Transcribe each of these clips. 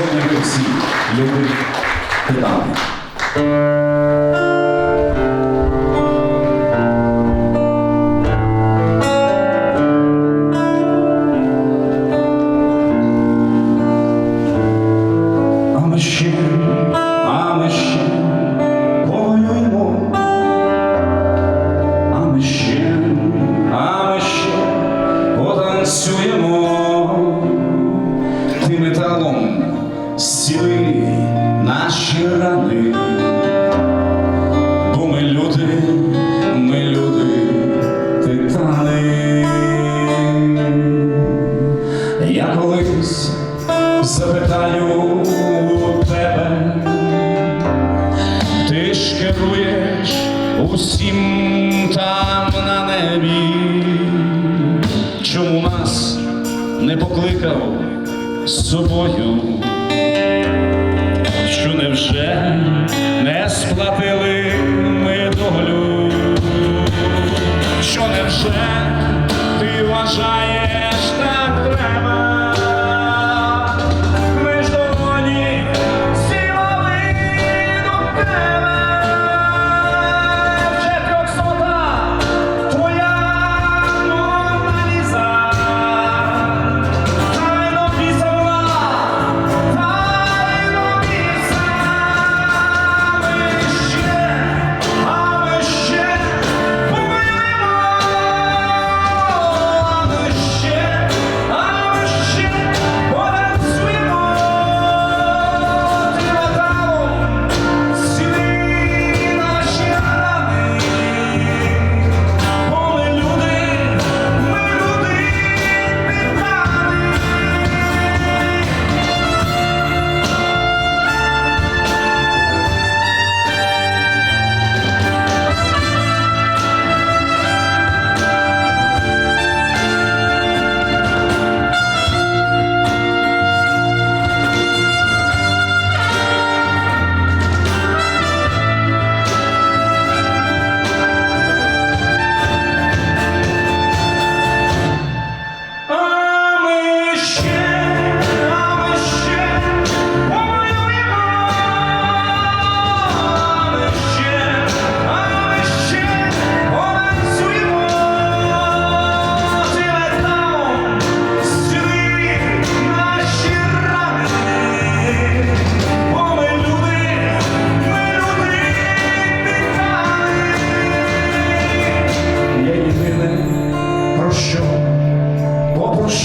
щоб ви всі любили питання. усім там на небі, чому нас не покликав з собою, що невже не сплатили ми долю, що невже ти вважаєш?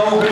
나오고